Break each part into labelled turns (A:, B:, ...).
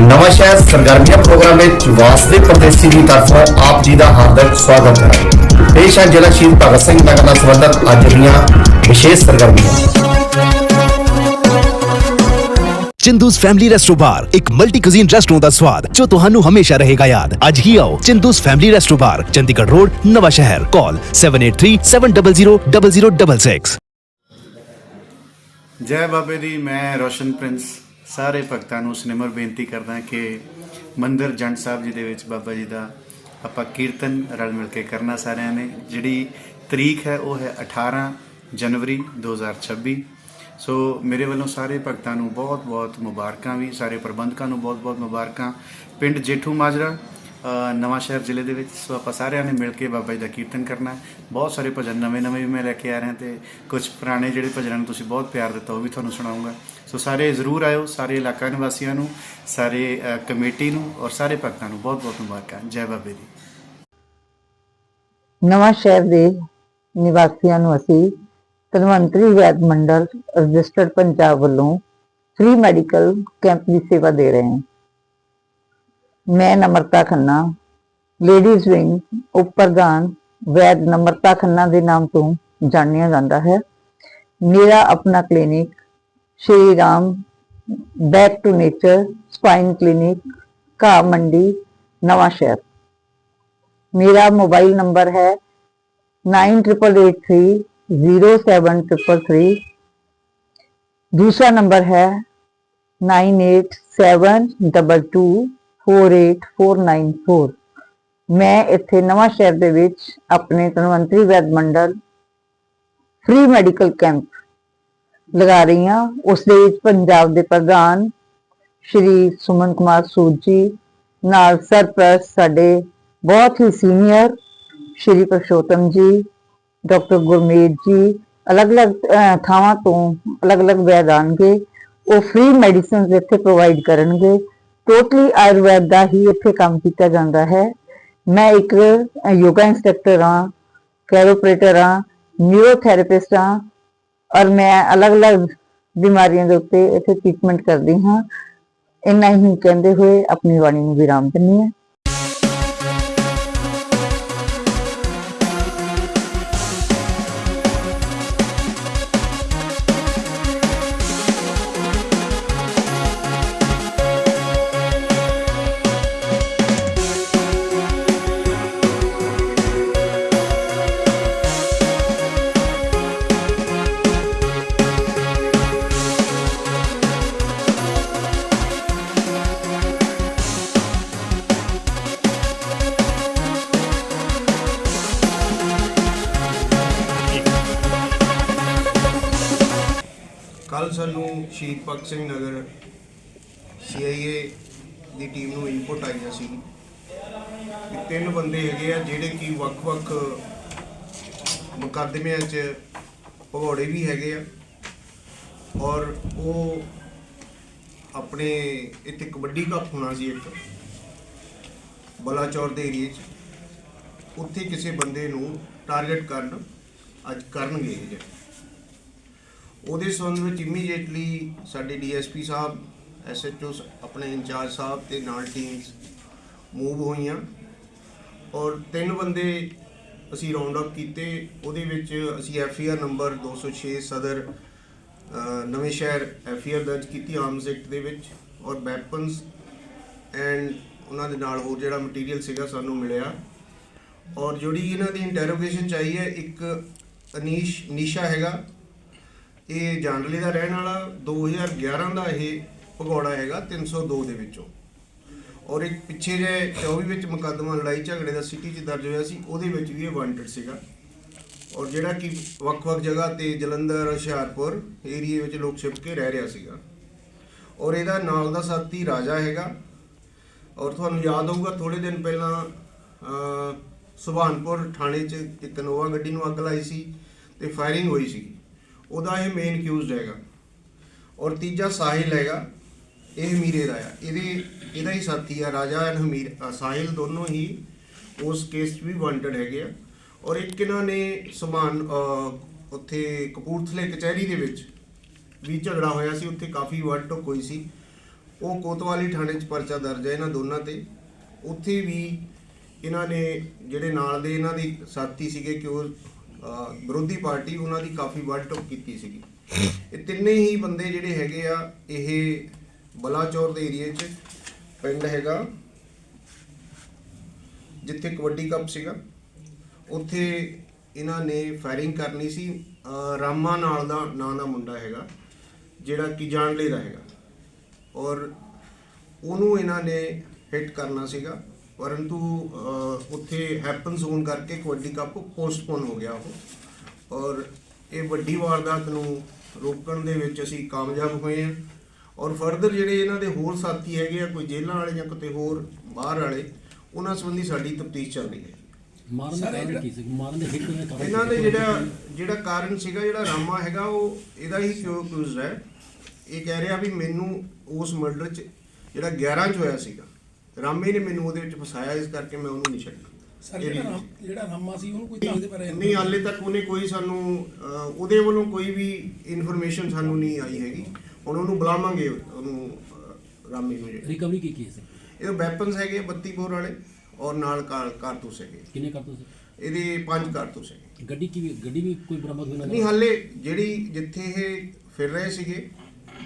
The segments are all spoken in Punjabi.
A: ਨਵਾਂ ਸ਼ਹਿਰ ਸਰਗਰਮੀਆਂ ਪ੍ਰੋਗਰਾਮ ਵਿੱਚ ਵਾਸਦੇ ਪਰਦੇਸੀ ਦੀ ਤਰਫੋਂ ਆਪ ਜੀ ਦਾ ਹਾਰਦਿਕ ਸਵਾਗਤ ਹੈ। ਪੇਸ਼ ਹੈ ਜ਼ਿਲ੍ਹਾ ਸ਼ਹੀਦ ਭਗਤ ਸਿੰਘ ਨਗਰ ਨਾਲ ਸੰਬੰਧਿਤ ਅੱਜ ਦੀਆਂ ਵਿਸ਼ੇਸ਼ ਸਰਗਰਮੀਆਂ।
B: ਚਿੰਦੂਸ ਫੈਮਿਲੀ ਰੈਸਟੋ ਬਾਰ ਇੱਕ ਮਲਟੀ ਕੁਜ਼ੀਨ ਰੈਸਟੋਰੈਂਟ ਦਾ ਸਵਾਦ ਜੋ ਤੁਹਾਨੂੰ ਹਮੇਸ਼ਾ ਰਹੇਗਾ ਯਾਦ। ਅੱਜ ਹੀ ਆਓ Chindus family resto bar Chandigarh road Nawan Shahr. Call 7837000066
C: ਜੈ ਬਾਬੇ ਦੀ ਮੈਂ ਰੋਸ਼ਨ ਪ੍ਰਿੰਸ। ਸਾਰੇ ਭਗਤਾਂ ਨੂੰ ਸਨਿਮਰ ਬੇਨਤੀ ਕਰਦਾ ਕਿ ਮੰਦਰ ਜੰਡ ਸਾਹਿਬ ਜੀ ਦੇ ਵਿੱਚ ਬਾਬਾ ਜੀ ਦਾ ਆਪਾਂ ਕੀਰਤਨ ਰਲ ਮਿਲ ਕੇ ਕਰਨਾ ਸਾਰਿਆਂ ਨੇ। ਜਿਹੜੀ ਤਰੀਕ ਹੈ, ਉਹ ਹੈ 18 ਜਨਵਰੀ 2026 ਸੋ ਮੇਰੇ ਵੱਲੋਂ ਸਾਰੇ ਭਗਤਾਂ ਨੂੰ ਬਹੁਤ-ਬਹੁਤ ਮੁਬਾਰਕਾਂ ਵੀ, ਸਾਰੇ ਪ੍ਰਬੰਧਕਾਂ ਨੂੰ ਬਹੁਤ-ਬਹੁਤ ਮੁਬਾਰਕਾਂ। ਪਿੰਡ ਜੇਠੂ ਮਾਜਰਾ ਨਵਾਂ ਸ਼ਹਿਰ ਜ਼ਿਲ੍ਹੇ ਦੇ ਵਿੱਚ, ਸੋ ਆਪਾਂ ਸਾਰਿਆਂ ਨੇ ਮਿਲ ਕੇ ਬਾਬਾ ਜੀ ਦਾ ਕੀਰਤਨ ਕਰਨਾ ਬਹੁਤ ਸਾਰੇ ਭਜਨ ਨਵੇਂ-ਨਵੇਂ ਵੀ ਮੈਂ ਲੈ ਕੇ ਆ ਰਿਹਾ ਤੇ ਕੁਝ ਪੁਰਾਣੇ ਜਿਹੜੇ ਭਜਨਾਂ ਨੂੰ ਤੁਸੀਂ ਬਹੁਤ ਪਿਆਰ ਦਿੱਤਾ, ਉਹ ਵੀ ਤੁਹਾਨੂੰ ਸੁਣਾਉਂਗਾ। ਸੋ ਸਾਰੇ ਜ਼ਰੂਰ ਆਇਓ, ਸਾਰੇ ਇਲਾਕਾ ਨਿਵਾਸੀਆਂ ਨੂੰ, ਸਾਰੇ ਕਮੇਟੀ ਨੂੰ ਔਰ ਸਾਰੇ ਭਗਤਾਂ ਨੂੰ ਬਹੁਤ-ਬਹੁਤ ਮੁਬਾਰਕਾਂ। ਜੈ ਬਾਬੇ ਦੀ।
D: ਨਵਾਂ ਸ਼ਹਿਰ ਦੇ ਨਿਵਾਸੀਆਂ ਨੂੰ ਅਸੀਂ ਧਨਵੰਤਰੀ ਵੈਦ ਮੰਡਲ, ਰਜਿਸਟਰਡ ਪੰਜਾਬ ਵੱਲੋਂ ਫ੍ਰੀ ਮੈਡੀਕਲ ਕੈਂਪ ਦੀ ਸੇਵਾ ਦੇ ਰਹੇ ਹਾਂ। ਮੈਂ ਨਮਰਤਾ ਖੰਨਾ ਲੇਡੀਜ਼ ਵਿੰਗ ਉਪ ਪ੍ਰਧਾਨ ਵੈਦ ਨਮਰਤਾ ਖੰਨਾ ਦੇ ਨਾਮ ਤੋਂ ਜਾਣਿਆ ਜਾਂਦਾ ਹੈ। ਮੇਰਾ ਆਪਣਾ clinic Shri Ram back to nature spine clinic Ghah Mandi Nawanshahr मेरा मोबाइल नंबर है nine triple eight three zero seven triple three दूसरा नंबर है nine eight seven double two four eight four nine four ਮੈਂ ਇੱਥੇ ਨਵਾਂ ਸ਼ਹਿਰ ਦੇ ਵਿੱਚ ਆਪਣੇ ਧਨਵੰਤਰੀ ਵੈਦ ਮੰਡਲ ਫ੍ਰੀ ਮੈਡੀਕਲ ਕੈਂਪ ਲਗਾ ਰਹੀ ਹਾਂ। ਉਸ ਦੇ ਵਿੱਚ ਪੰਜਾਬ ਦੇ ਪ੍ਰਧਾਨ ਸ਼੍ਰੀ ਸੁਮਨ ਕੁਮਾਰ ਸੂਦ ਜੀ ਨਾਲ ਸਰਪ੍ਰਸਤ ਸਾਡੇ ਬਹੁਤ ਹੀ ਸੀਨੀਅਰ ਸ਼੍ਰੀ ਪ੍ਰਸ਼ੋਤਮ ਜੀ ਡਾਕਟਰ ਗੁਰਮੇਜ ਜੀ, ਅਲੱਗ-ਅਲੱਗ ਥਾਵਾਂ ਤੋਂ ਅਲੱਗ-ਅਲੱਗ ਵੈਦ ਆਉਣਗੇ। ਉਹ ਫ੍ਰੀ ਮੈਡੀਸਿਨਸ ਇੱਥੇ ਪ੍ਰੋਵਾਈਡ ਕਰਨਗੇ। ਟੋਟਲੀ ਆਯੁਰਵੈਦ ਦਾ ਹੀ ਇੱਥੇ ਕੰਮ ਕੀਤਾ ਜਾਂਦਾ ਹੈ। ਮੈਂ ਇੱਕ ਯੋਗਾ ਇੰਸਟ੍ਰਕਟਰ ਹਾਂ ਕੈਰੋਪ੍ਰੇਟਰ ਹਾਂ ਨਿਊਰੋਥੈਰੇਪਿਸਟ ਹਾਂ ਔਰ ਮੈਂ ਅਲੱਗ-ਅਲੱਗ ਬਿਮਾਰੀਆਂ ਦੇ ਉੱਤੇ ਇੱਥੇ ਟ੍ਰੀਟਮੈਂਟ ਕਰਦੀ ਹਾਂ। ਇੰਨਾ ਹੀ ਕਹਿੰਦੇ ਹੋਏ ਆਪਣੀ ਬਾਣੀ ਨੂੰ ਵਿਰਾਮ ਦਿੰਦੀ ਹਾਂ।
E: ਸ਼ਹੀਦ ਭਗਤ ਸਿੰਘ ਨਗਰ ਸੀਆਈਏ ਦੀ ਟੀਮ ਨੂੰ ਇਨਪੁਟ ਆਈਆਂ ਸੀ ਕਿ ਤਿੰਨ ਬੰਦੇ ਹੈਗੇ ਆ ਜਿਹੜੇ ਕਿ ਵੱਖ-ਵੱਖ ਮੁਕੱਦਮਿਆਂ 'ਚ ਭਗੌੜੇ ਵੀ ਹੈਗੇ ਆ ਔਰ ਉਹ ਆਪਣੇ ਇੱਥੇ ਕਬੱਡੀ ਕੱਪ ਹੋਣਾ ਸੀ ਇੱਕ, ਬਲਾਚੌਰ ਦੇ ਏਰੀਏ 'ਚ। ਉੱਥੇ ਕਿਸੇ ਬੰਦੇ ਨੂੰ ਟਾਰਗੇਟ ਕਰਨ ਅੱਜ ਕਰਨਗੇ ਇਹ ਜਿਹੜੇ। ਉਹਦੇ ਸੰਬੰਧ ਵਿੱਚ ਇਮੀਡੀਏਟਲੀ ਸਾਡੇ ਡੀਐਸਪੀ ਸਾਹਿਬ, ਐਸਐਚਓ ਆਪਣੇ ਇੰਚਾਰਜ ਸਾਹਿਬ ਤੇ ਨਾਲ ਟੀਮਸ ਮੂਵ ਹੋਈਆਂ। ਔਰ ਤਿੰਨ ਬੰਦੇ ਅਸੀਂ ਰਾਉਂਡ ਅਪ ਕੀਤੇ। ਉਹਦੇ ਵਿੱਚ ਅਸੀਂ ਐਫਆਰ ਨੰਬਰ 206 ਸਦਰ ਨਵੇਂ ਸ਼ਹਿਰ ਐਫਆਰ ਦਰਜ ਕੀਤੀ ਆਰਮਸ ਐਕਟ ਦੇ ਵਿੱਚ। ਔਰ ਵੈਪਨਸ ਐਂਡ ਉਹਨਾਂ ਦੇ ਨਾਲ ਹੋਰ ਜਿਹੜਾ ਮਟੀਰੀਅਲ ਸੀਗਾ ਸਾਨੂੰ ਮਿਲਿਆ। ਔਰ ਜਿਹੜੀ ਇਹਨਾਂ ਦੀ ਇੰਟਰੋਗੇਸ਼ਨ ਚਾਹੀ ਹੈ, ਇੱਕ ਅਨੀਸ਼, ਨੀਸ਼ਾ ਹੈਗਾ। ਇਹ ਜਾਂਡਲੇ ਦਾ ਰਹਿਣ ਵਾਲਾ 2011 ਦਾ ਇਹ ਭਗੌੜਾ ਹੈਗਾ 302 ਦੇ ਵਿੱਚੋਂ। ਔਰ ਇੱਕ ਪਿੱਛੇ ਜੇ 24 ਵਿੱਚ ਮੁਕੱਦਮਾ ਲੜਾਈ ਝਗੜੇ ਦਾ ਸਿਟੀ 'ਚ ਦਰਜ ਹੋਇਆ ਸੀ, ਉਹਦੇ ਵਿੱਚ ਵੀ ਇਹ ਵਾਂਟਡ ਸੀਗਾ। ਔਰ ਜਿਹੜਾ ਕਿ ਵੱਖ-ਵੱਖ ਜਗ੍ਹਾ ਤੇ ਜਲੰਧਰ, ਹੁਸ਼ਿਆਰਪੁਰ ਏਰੀਏ ਵਿੱਚ ਲੋਕ ਛਿਪ ਕੇ ਰਹਿ ਰਿਹਾ ਸੀਗਾ। ਔਰ ਇਹਦਾ ਨਾਲ ਦਾ ਸਾਥੀ ਰਾਜਾ ਹੈਗਾ। ਔਰ ਤੁਹਾਨੂੰ ਯਾਦ ਹੋਊਗਾ ਥੋੜੇ ਦਿਨ ਪਹਿਲਾਂ ਸੁਭਾਨਪੁਰ ਥਾਣੇ 'ਚ ਇੱਕ ਨੋਵਾ ਗੱਡੀ ਨੂੰ ਅੱਗ ਲਾਈ ਸੀ ਤੇ ਫਾਇਰਿੰਗ ਹੋਈ ਸੀ। ਉਹਦਾ ਇਹ ਮੇਨ ਅਕਿਊਜ਼ਡ ਹੈਗਾ ਔਰ ਤੀਜਾ ਸਾਹਿਲ ਹੈਗਾ, ਇਹ ਹਮੀਰੇ ਦਾ ਆ। ਇਹਦੇ, ਇਹਦਾ ਹੀ ਸਾਥੀ ਆ, ਰਾਜਾ ਐਂਡ ਹਮੀਰ ਸਾਹਿਲ ਦੋਨੋਂ ਹੀ ਉਸ ਕੇਸ 'ਚ ਵੀ ਵਾਂਟਡ ਹੈਗੇ ਆ। ਔਰ ਇੱਕ ਇਹਨਾਂ ਨੇ ਸਮਾਨ ਉੱਥੇ ਕਪੂਰਥਲੇ ਕਚਹਿਰੀ ਦੇ ਵਿੱਚ ਵੀ ਝਗੜਾ ਹੋਇਆ ਸੀ, ਉੱਥੇ ਕਾਫੀ ਵੱਡ ਟੋਕ ਹੋਈ ਸੀ। ਉਹ ਕੋਤਵਾਲੀ ਥਾਣੇ 'ਚ ਪਰਚਾ ਦਰਜ ਹੈ ਇਹਨਾਂ ਦੋਨਾਂ ਤੇ। ਉੱਥੇ ਵੀ ਇਹਨਾਂ ਨੇ, ਜਿਹੜੇ ਨਾਲ ਦੇ ਇਹਨਾਂ ਦੇ ਸਾਥੀ ਸੀਗੇ, ਕਿ ਉਹ ਵਿਰੋਧੀ ਪਾਰਟੀ ਉਹਨਾਂ ਦੀ ਕਾਫੀ ਵੱਡ ਟੋਕ ਕੀਤੀ ਸੀਗੀ। ਇਹ ਤਿੰਨੇ ਹੀ ਬੰਦੇ ਜਿਹੜੇ ਹੈਗੇ ਆ, ਇਹ ਬਲਾਚੌਰ ਦੇ ਏਰੀਏ 'ਚ ਪਿੰਡ ਹੈਗਾ, ਜਿੱਥੇ ਕਬੱਡੀ ਕੱਪ ਸੀਗਾ। ਉੱਥੇ ਇਹਨਾਂ ਨੇ ਫਾਇਰਿੰਗ ਕਰਨੀ ਸੀ ਰਾਮਾ ਨਾਲ ਦਾ ਨਾਂ ਦਾ ਮੁੰਡਾ ਹੈਗਾ, ਜਿਹੜਾ ਕਿ ਜਾਣਲੇ ਦਾ ਹੈਗਾ। ਔਰ ਉਹਨੂੰ ਇਹਨਾਂ ਨੇ ਹਿੱਟ ਕਰਨਾ ਸੀਗਾ। ਪਰੰਤੂ ਉੱਥੇ ਹੈਪਨਸ ਹੋਣ ਕਰਕੇ ਕਬੱਡੀ ਕੱਪ ਪੋਸਟਪੋਨ ਹੋ ਗਿਆ ਉਹ। ਔਰ ਇਹ ਵੱਡੀ ਵਾਰਦਾਤ ਨੂੰ ਰੋਕਣ ਦੇ ਵਿੱਚ ਅਸੀਂ ਕਾਮਯਾਬ ਹੋਏ ਹਾਂ। ਔਰ ਫਰਦਰ ਜਿਹੜੇ ਇਹਨਾਂ ਦੇ ਹੋਰ ਸਾਥੀ ਹੈਗੇ ਆ ਕੋਈ ਜੇਲ੍ਹਾਂ ਵਾਲੇ ਜਾਂ ਕਿਤੇ ਹੋਰ ਬਾਹਰ ਵਾਲੇ ਉਹਨਾਂ ਸੰਬੰਧੀ ਸਾਡੀ ਤਫਤੀਸ਼ ਚੱਲ ਰਹੀ ਹੈ।
F: ਮਾਰਨ ਦਾ ਕਾਰਨ ਕੀ ਸੀ? ਮਾਰਨ ਦੇ ਹਿੱਟ ਦੇ ਕਾਰਨ
E: ਇਹਨਾਂ ਦੇ ਜਿਹੜਾ ਜਿਹੜਾ ਕਾਰਨ ਸੀਗਾ ਜਿਹੜਾ ਰਾਮਾ ਹੈਗਾ ਉਹ ਇਹਦਾ ਹੀ ਕਿਉਂ ਅਕਿਊਜ਼ਡ ਹੈ। ਇਹ ਕਹਿ ਰਿਹਾ ਵੀ ਮੈਨੂੰ ਉਸ ਮਰਡਰ 'ਚ ਜਿਹੜਾ 11 ਚ ਹੋਇਆ ਸੀਗਾ। ਰਾਮੇ ਨੇ ਮੈਨੂੰ ਉਹਦੇ ਵਿੱਚ ਫਸਾਇਆ ਇਸ ਕਰਕੇ ਮੈਂ ਉਹਨੂੰ ਨਹੀਂ ਛੱਡਣਾ।
G: ਸਰ ਜਿਹੜਾ ਰਾਮ- ਜਿਹੜਾ ਰਾਮਾ ਸੀ ਉਹਨੂੰ ਕੋਈ ਦੱਸਦੇ ਪਰ
E: ਨਹੀਂ ਹਾਲੇ ਤੱਕ ਉਹਨੇ ਕੋਈ ਸਾਨੂੰ ਅਹ, ਉਹਦੇ ਵੱਲੋਂ ਕੋਈ ਵੀ ਇਨਫੋਰਮੇਸ਼ਨ ਸਾਨੂੰ ਨਹੀਂ ਆਈ ਹੈਗੀ। ਹੁਣ ਉਹਨੂੰ ਬੁਲਾਵਾਂਗੇ ਉਹਨੂੰ ਅਹ, ਰਾਮੇ ਨੂੰ ਜਿਹੜੇ।
F: ਰਿਕਵਰੀ ਕੀ ਕੀ ਸੀ
E: ਇਹ ਵੈਪਨਸ ਹੈਗੇ 32 ਬੋਰ ਵਾਲੇ ਔਰ ਨਾਲ ਕਾਰ- ਕਾਰਤੂਸ ਹੈਗੇ
F: ਕਿੰਨੇ ਕਰਤੋ ਸੀ
E: ਇਹਦੇ ਪੰਜ ਕਾਰਤੂਸ ਹੈਗੇ।
F: ਗੱਡੀ ਕੀ ਵੀ ਗੱਡੀ ਵੀ ਕੋਈ ਬਰਾਮਦ ਹੋਈ ਨਾ?
E: ਨਹੀਂ ਹਾਲੇ ਜਿਹੜੀ ਜਿੱਥੇ ਇਹ ਫਿਰ ਰਹੇ ਸੀਗੇ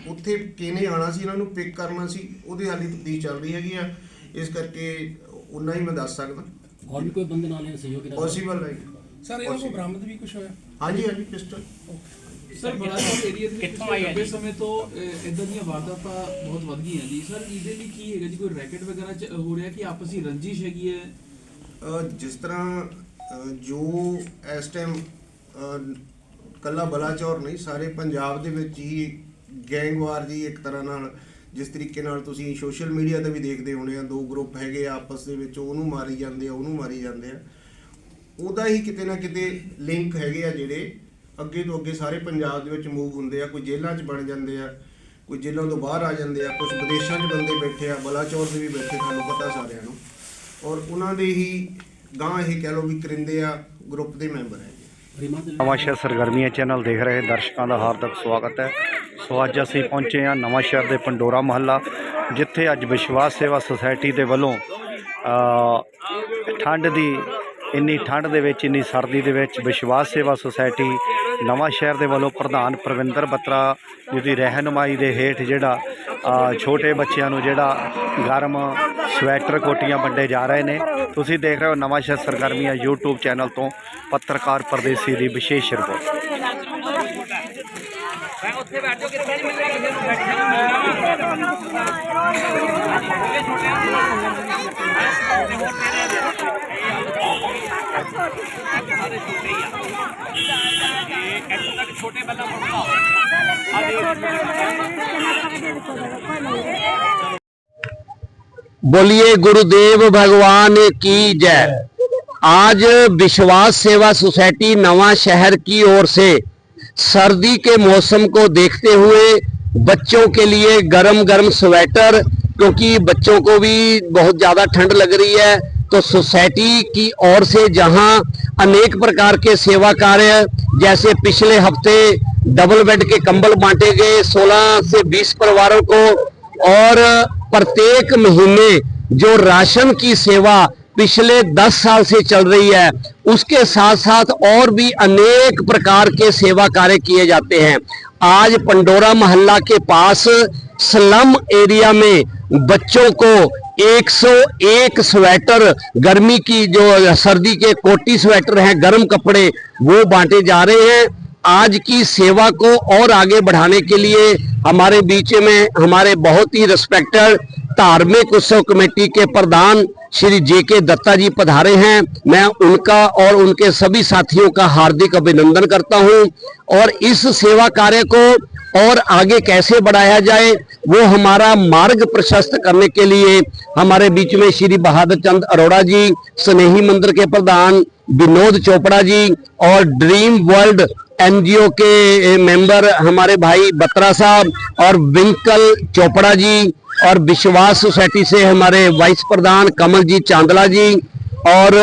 E: ਉੱਥੇ ਕਿਹਨੇ ਆਣਾ ਸੀ ਇਹਨਾਂ ਨੂੰ ਪਿਕ ਕਰਨਾ ਸੀ ਉਹਦੀ ਹਾਲੀ ਤਬਦੀਲ ਚੱਲ ਰਹੀ ਹੈਗੀ ਆ। ਇਸ ਕਰਕੇ ਉਨਾ ਹੀ ਮੈਂ ਦੱਸ ਸਕਦਾ।
F: ਹੋਰ ਵੀ ਕੋਈ ਬੰਦੇ ਨਾਲ ਇਹ ਸਹਿਯੋਗੀ ਨਾਲ
E: ਪੋਸੀਬਲ ਹੈ
G: ਸਰ ਇਹਨਾਂ ਕੋਲ ਬਰਾਮਦ ਵੀ ਕੁਝ ਹੋਇਆ?
E: ਹਾਂਜੀ ਹਾਂਜੀ ਪਿਸਟਲ
H: ਸਰ ਬਲਾਚੌਰ ਏਰੀਆ ਦੇ ਵਿੱਚ ਲੰਬੇ ਸਮੇਂ ਤੋਂ ਇਦਾਂ ਦੀਆਂ ਵਾਰਦਾਤਾਂ ਬਹੁਤ ਵੱਧ ਗਈਆਂ ਜੀ। ਸਰ ਇਹਦੇ ਲਈ ਕੀ ਹੈਗਾ ਜੀ? ਕੋਈ ਰੈਕਟ ਵਗੈਰਾ ਚ ਹੋ ਰਿਹਾ ਕਿ ਆਪਸੀ ਰੰਜਿਸ਼ ਹੈਗੀ ਹੈ?
E: ਜਿਸ ਤਰ੍ਹਾਂ ਜੋ ਇਸ ਟਾਈਮ ਕੱਲਾ ਬਲਾਚੌਰ ਨਹੀਂ ਸਾਰੇ ਪੰਜਾਬ ਦੇ ਵਿੱਚ ਹੀ ਗੈਂਗਵਾਰ ਜੀ ਇੱਕ ਤਰ੍ਹਾਂ ਨਾਲ ਜਿਸ ਤਰੀਕੇ ਨਾਲ ਤੁਸੀਂ ਸੋਸ਼ਲ ਮੀਡੀਆ ਤੇ ਵੀ ਦੇਖਦੇ ਹੋਣੇ ਆ, ਦੋ ਗਰੁੱਪ ਹੈਗੇ ਆ, ਆਪਸ ਦੇ ਵਿੱਚ ਉਹਨੂੰ ਮਾਰੀ ਜਾਂਦੇ ਆ, ਉਹਨੂੰ ਮਾਰੀ ਜਾਂਦੇ ਆ। ਉਹਦਾ ਹੀ ਕਿਤੇ ਨਾ ਕਿਤੇ ਲਿੰਕ ਹੈਗੇ ਆ ਜਿਹੜੇ ਅੱਗੇ ਤੋਂ ਅੱਗੇ ਸਾਰੇ ਪੰਜਾਬ ਦੇ ਵਿੱਚ ਮੂਵ ਹੁੰਦੇ ਆ, ਕੋਈ ਜੇਲ੍ਹਾਂ 'ਚ ਬਣ ਜਾਂਦੇ ਆ, ਕੋਈ ਜੇਲ੍ਹਾਂ ਤੋਂ ਬਾਹਰ ਆ ਜਾਂਦੇ ਆ ਕੁਝ ਵਿਦੇਸ਼ਾਂ 'ਚ ਬੰਦੇ ਬੈਠੇ ਆ, ਬਲਾਚੌਰ ਦੇ ਵੀ ਬੈਠੇ, ਤੁਹਾਨੂੰ ਪਤਾ ਸਾਰਿਆਂ ਨੂੰ। ਔਰ ਉਹਨਾਂ ਦੇ ਹੀ ਗਾਂ ਇਹ ਕਹਿ ਲਓ ਵੀ ਕਰਿੰਦੇ ਆ ਗਰੁੱਪ ਦੇ ਮੈਂਬਰ
I: ਹੈ ਨਵਾਂਸ਼ਹਿਰ ਸਰਗਰਮੀਆਂ ਚੈਨਲ ਦੇਖ ਰਹੇ ਦਰਸ਼ਕਾਂ ਦਾ ਹਾਰਦਿਕ ਸਵਾਗਤ ਹੈ। ਸੋ ਅੱਜ ਅਸੀਂ ਪਹੁੰਚੇ ਹਾਂ ਨਵਾਂਸ਼ਹਿਰ ਦੇ ਪੰਡੋਰਾ ਮਹੱਲਾ, ਜਿੱਥੇ ਅੱਜ ਵਿਸ਼ਵਾਸ ਸੇਵਾ ਸੁਸਾਇਟੀ ਦੇ ਵੱਲੋਂ ਠੰਡ ਦੀ, ਇੰਨੀ ਠੰਡ ਦੇ ਵਿੱਚ, ਇੰਨੀ ਸਰਦੀ ਦੇ ਵਿੱਚ ਵਿਸ਼ਵਾਸ ਸੇਵਾ ਸੁਸਾਇਟੀ ਨਵਾਂ ਸ਼ਹਿਰ ਦੇ ਵੱਲੋਂ ਪ੍ਰਧਾਨ ਪ੍ਰਵਿੰਦਰ ਬੱਤਰਾ ਜੀ ਦੀ ਰਹਿਨਮਾਈ ਦੇ ਹੇਠ ਜਿਹੜਾ ਛੋਟੇ ਬੱਚਿਆਂ ਨੂੰ ਜਿਹੜਾ ਗਰਮ ਸਵੈਟਰ ਕੋਟੀਆਂ ਵੰਡੇ ਜਾ ਰਹੇ ਨੇ। ਤੁਸੀਂ ਦੇਖ ਰਹੇ ਹੋ ਨਵਾਂ ਸ਼ਹਿਰ ਸਰਗਰਮੀਆਂ YouTube ਚੈਨਲ ਤੋਂ ਪੱਤਰਕਾਰ ਪਰਦੇਸੀ ਦੀ ਵਿਸ਼ੇਸ਼ ਰਿਪੋਰਟ।
J: बोलिए, गुरुदेव भगवान की जय। आज विश्वास सेवा सोसाइटी नवा शहर की ओर से सर्दी के मौसम को देखते हुए बच्चों के लिए गरम गरम स्वेटर, क्योंकि बच्चों को भी बहुत ज़्यादा ठंड लग रही है तो सोसाइटी की ओर से जहाँ अनेक प्रकार के सेवा कार्य, जैसे पिछले हफ़्ते डबल बेड के कंबल बांटे गए 16 से 20 परिवारों को, और प्रत्येक महीने जो राशन की सेवा पिछले 10 साल से चल रही है, उसके साथ साथ और भी अनेक प्रकार के सेवा कार्य किए जाते हैं। आज पंडोरा मोहल्ला के पास स्लम एरिया में बच्चों को 101 स्वेटर, गर्मी की जो सर्दी के कोटी स्वेटर हैं, गर्म कपड़े, वो बांटे जा रहे हैं। आज की सेवा को और आगे बढ़ाने के लिए हमारे बीच में हमारे बहुत ही रिस्पेक्टेड धार्मिक उत्सव कमेटी के प्रधान श्री जे के दत्ता जी पधारे हैं। मैं उनका और उनके सभी साथियों का हार्दिक अभिनंदन करता हूँ और इस सेवा कार्य को और आगे कैसे बढ़ाया जाए, वो हमारा मार्ग प्रशस्त करने के लिए हमारे बीच में श्री बहादुर चंद अरोड़ा जी, स्नेही मंदिर के प्रधान विनोद चोपड़ा जी और ड्रीम वर्ल्ड एनजीओ के मेंबर हमारे भाई बत्रा साहब और विंकल चोपड़ा जी और विश्वास सोसाइटी से हमारे वाइस प्रधान कमल जी चांदला जी और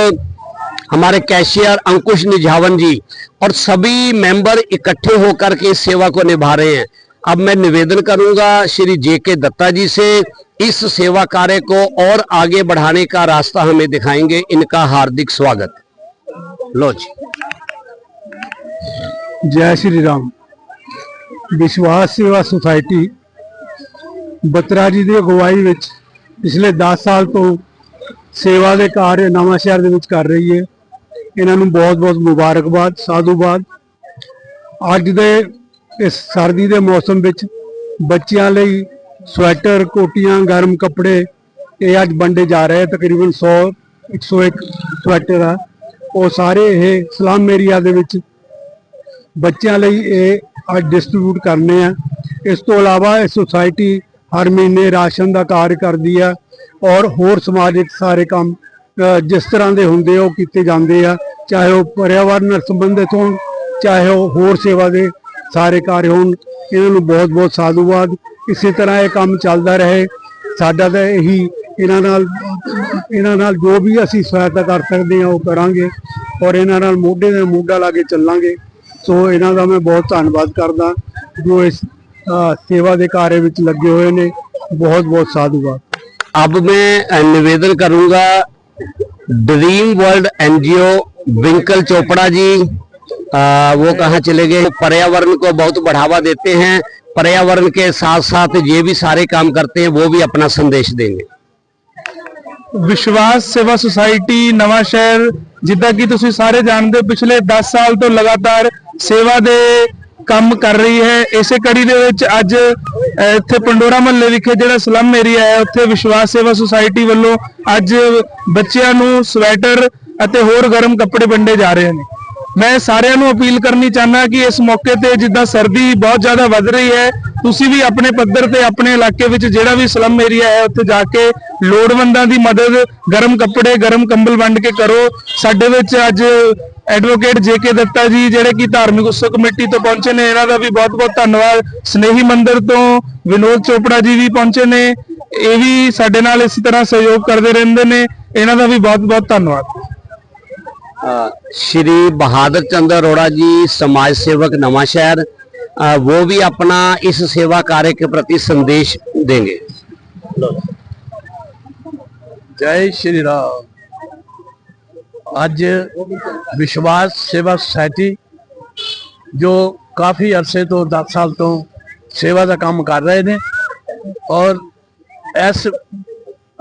J: हमारे कैशियर अंकुश निझावन जी और सभी मेंबर इकट्ठे होकर के इस सेवा को निभा रहे हैं। अब मैं निवेदन करूँगा श्री जे के दत्ता जी से इस सेवा कार्य को और आगे बढ़ाने का रास्ता हमें दिखाएँगे। इनका हार्दिक स्वागत। लो जी।
K: ਜੈ ਸ਼੍ਰੀ ਰਾਮ। ਵਿਸ਼ਵਾਸ ਸੇਵਾ ਸੁਸਾਇਟੀ ਬਤਰਾ ਜੀ ਦੀ ਅਗਵਾਈ ਵਿੱਚ ਪਿਛਲੇ 10 ਸਾਲ ਤੋਂ ਸੇਵਾ ਦੇ ਕਾਰਜ ਨਵਾਂ ਸ਼ਹਿਰ ਦੇ ਵਿੱਚ ਕਰ ਰਹੀ ਹੈ। ਇਹਨਾਂ ਨੂੰ ਬਹੁਤ-ਬਹੁਤ ਮੁਬਾਰਕਬਾਦ, ਸਾਧੂਵਾਦ। ਅੱਜ ਦੇ ਇਸ ਸਰਦੀ ਦੇ ਮੌਸਮ ਵਿੱਚ ਬੱਚਿਆਂ ਲਈ ਸਵੈਟਰ, ਕੋਟੀਆਂ, ਗਰਮ ਕੱਪੜੇ ਇਹ ਅੱਜ ਵੰਡੇ ਜਾ ਰਹੇ ਤਕਰੀਬਨ 100 101 ਸਵੈਟਰ ਆ। ਉਹ ਸਾਰੇ ਇਹ ਸਲਾਮ ਏਰੀਆ ਦੇ ਵਿੱਚ ਬੱਚਿਆਂ ਲਈ ਇਹ ਅੱਜ ਡਿਸਟ੍ਰੀਬਿਊਟ ਕਰਨੇ ਆ। ਇਸ ਤੋਂ ਇਲਾਵਾ ਇਹ ਸੁਸਾਇਟੀ ਹਰ ਮਹੀਨੇ ਰਾਸ਼ਨ ਦਾ ਕਾਰਜ ਕਰਦੀ ਆ ਔਰ ਹੋਰ ਸਮਾਜਿਕ ਸਾਰੇ ਕੰਮ ਜਿਸ ਤਰ੍ਹਾਂ ਦੇ ਹੁੰਦੇ ਆ ਉਹ ਕੀਤੇ ਜਾਂਦੇ ਆ। ਚਾਹੇ ਉਹ ਪਰਿਆਵਰਨ ਨਾਲ ਸੰਬੰਧਿਤ ਹੋਣ, ਚਾਹੇ ਉਹ ਹੋਰ ਸੇਵਾ ਦੇ ਸਾਰੇ ਕਾਰਜ ਹੋਣ, ਇਹਨਾਂ ਨੂੰ ਬਹੁਤ-ਬਹੁਤ ਸਾਧੂਵਾਦ। ਇਸੇ ਤਰ੍ਹਾਂ ਇਹ ਕੰਮ ਚੱਲਦਾ ਰਹੇ। ਸਾਡਾ ਤਾਂ ਇਹੀ ਇਹਨਾਂ ਨਾਲ ਇਹਨਾਂ ਨਾਲ ਜੋ ਵੀ ਅਸੀਂ ਸਹਾਇਤਾ ਕਰ ਸਕਦੇ ਹਾਂ ਉਹ ਕਰਾਂਗੇ ਔਰ ਇਹਨਾਂ ਨਾਲ ਮੋਢੇ ਨਾਲ ਮੋਢਾ ਲਾ ਕੇ ਚੱਲਾਂਗੇ। ਸੋ ਇਹਨਾਂ ਦਾ ਮੈਂ ਬਹੁਤ ਧੰਨਵਾਦ ਕਰਦਾ ਜੋ ਇਸ ਅ, ਸੇਵਾ ਦੇ ਕਾਰਜ ਵਿੱਚ ਲੱਗੇ ਹੋਏ ਨੇ ਬਹੁਤ ਬਹੁਤ ਸਾਧੂਵਾਦ
J: अब मैं अ, निवेदन करूंगा ड्रीम वर्ल्ड एनजीओ विंकल चोपड़ा जी अ, वो कहाँ चले गए पर्यावरण को बहुत बढ़ावा देते हैं पर्यावरण के साथ साथ ये भी सारे काम करते हैं वो भी अपना संदेश देंगे
K: ਵਿਸ਼ਵਾਸ ਸੇਵਾ ਸੁਸਾਇਟੀ ਨਵਾਂ ਸ਼ਹਿਰ ਜਿੱਦਾਂ ਕਿ ਤੁਸੀਂ ਸਾਰੇ ਜਾਣਦੇ ਹੋ ਪਿਛਲੇ 10 ਸਾਲ ਤੋਂ ਲਗਾਤਾਰ ਸੇਵਾ ਦੇ ਕੰਮ ਕਰ ਰਹੀ ਹੈ। ਇਸੇ ਕੜੀ ਦੇ ਵਿੱਚ ਅੱਜ ਇੱਥੇ ਪੰਡੋਰਾ ਮਹੱਲੇ ਵਿਖੇ ਜਿਹੜਾ ਸਲਮ ਏਰੀਆ ਹੈ, ਉੱਥੇ ਵਿਸ਼ਵਾਸ ਸੇਵਾ ਸੁਸਾਇਟੀ ਵੱਲੋਂ ਅੱਜ ਬੱਚਿਆਂ ਨੂੰ ਸਵੈਟਰ ਅਤੇ ਹੋਰ ਗਰਮ ਕੱਪੜੇ ਵੰਡੇ ਜਾ ਰਹੇ ਨੇ। ਮੈਂ ਸਾਰਿਆਂ ਨੂੰ ਅਪੀਲ ਕਰਨੀ ਚਾਹੁੰਦਾ ਕਿ ਇਸ ਮੌਕੇ ਤੇ ਜਿੱਦਾਂ ਸਰਦੀ ਬਹੁਤ ਜ਼ਿਆਦਾ ਵੱਧ ਰਹੀ ਹੈ, ਤੁਸੀਂ ਵੀ ਆਪਣੇ ਪੱਧਰ ਤੇ ਆਪਣੇ ਇਲਾਕੇ ਵਿੱਚ ਜਿਹੜਾ ਵੀ ਸਲਮ ਏਰੀਆ ਹੈ, ਉੱਥੇ ਜਾ ਕੇ ਲੋੜਵੰਦਾਂ ਦੀ ਮਦਦ, ਗਰਮ ਕੱਪੜੇ, ਗਰਮ ਕੰਬਲ ਵੰਡ ਕੇ ਕਰੋ। ਸਾਡੇ ਵਿੱਚ ਅੱਜ ਐਡਵੋਕੇਟ ਜੇਕੇ ਦੱਤਾ ਜੀ ਜਿਹੜੇ ਕਿ ਧਾਰਮਿਕ ਉਤਸਵ ਕਮੇਟੀ ਤੋਂ ਪਹੁੰਚੇ ਨੇ ਇਹਨਾਂ ਦਾ ਵੀ ਬਹੁਤ-ਬਹੁਤ ਧੰਨਵਾਦ ਸਨੇਹੀ ਮੰਦਿਰ ਤੋਂ ਵਿਨੋਦ ਚੋਪੜਾ ਜੀ ਵੀ ਪਹੁੰਚੇ ਨੇ ਇਹ ਵੀ ਸਾਡੇ ਨਾਲ ਇਸੇ ਤਰ੍ਹਾਂ ਸਹਿਯੋਗ ਕਰਦੇ ਰਹਿੰਦੇ ਨੇ ਇਹਨਾਂ ਦਾ ਵੀ ਬਹੁਤ-ਬਹੁਤ ਧੰਨਵਾਦ
J: अ, श्री बहादुर चंद्र अरोड़ा जी समाज सेवक नवा शहर अ, वो भी अपना इस सेवा कार्य के प्रति संदेश देंगे
K: ਜੈ ਸ਼੍ਰੀ ਰਾਮ ਅੱਜ ਵਿਸ਼ਵਾਸ ਸੇਵਾ ਸੁਸਾਇਟੀ, ਜੋ ਕਾਫੀ ਅਰਸੇ ਤੋਂ 10 ਸਾਲ ਤੋਂ ਸੇਵਾ ਦਾ ਕੰਮ ਕਰ ਰਹੇ ਨੇ ਔਰ ਇਸ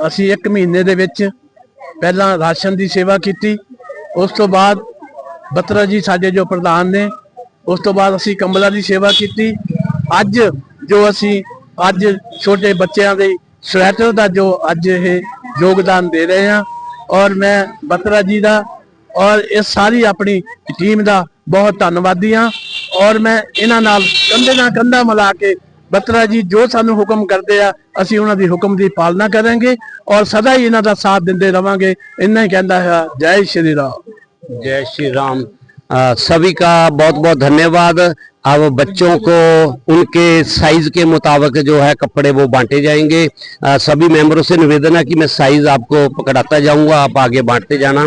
K: ਅਸੀਂ 1 ਮਹੀਨੇ ਦੇ ਵਿੱਚ ਪਹਿਲਾਂ ਰਾਸ਼ਨ ਦੀ ਸੇਵਾ ਕੀਤੀ, ਉਸ ਤੋਂ ਬਾਅਦ ਬਤਰਾ ਜੀ ਸਾਡੇ ਜੋ ਪ੍ਰਧਾਨ ਨੇ, ਉਸ ਤੋਂ ਬਾਅਦ ਅਸੀਂ ਕੰਬਲਾਂ ਦੀ ਸੇਵਾ ਕੀਤੀ। ਅੱਜ ਜੋ ਅਸੀਂ, ਅੱਜ ਛੋਟੇ ਬੱਚਿਆਂ ਦੇ ਸਵੈਟਰ ਦਾ ਜੋ ਅੱਜ ਇਹ ਯੋਗਦਾਨ ਦੇ ਰਹੇ ਹਾਂ ਔਰ ਮੈਂ ਬਤਰਾ ਜੀ ਦਾ ਔਰ ਇਹ ਸਾਰੀ ਆਪਣੀ ਟੀਮ ਦਾ ਬਹੁਤ ਧੰਨਵਾਦੀ ਹਾਂ। ਔਰ ਮੈਂ ਇਹਨਾਂ ਨਾਲ ਕੰਧੇ ਨਾਲ ਕੰਧਾ ਮਿਲਾ ਕੇ ਬਤਰਾ ਜੀ ਜੋ ਸਾਨੂੰ ਹੁਕਮ ਕਰਦੇ ਆ, ਅਸੀਂ ਉਹਨਾਂ ਦੀ ਹੁਕਮ ਦੀ ਪਾਲਣਾ ਕਰਾਂਗੇ ਔਰ ਸਦਾ ਹੀ ਇਹਨਾਂ ਦਾ ਸਾਥ ਦਿੰਦੇ ਰਵਾਂਗੇ। ਇੰਨਾ ਹੀ ਕਹਿੰਦਾ ਹੈ, ਜੈ ਸ਼੍ਰੀ ਰਾਮ।
J: ਜੈ ਸ਼੍ਰੀ ਰਾਮ। सभी का बहुत बहुत धन्यवाद। अब बच्चों को उनके साइज़ के मुताबिक जो है कपड़े वो बांटे जाएँगे। सभी मेंबरों से निवेदन है कि मैं साइज़ आपको पकड़ाता जाऊँगा, आप आगे बांटते जाना।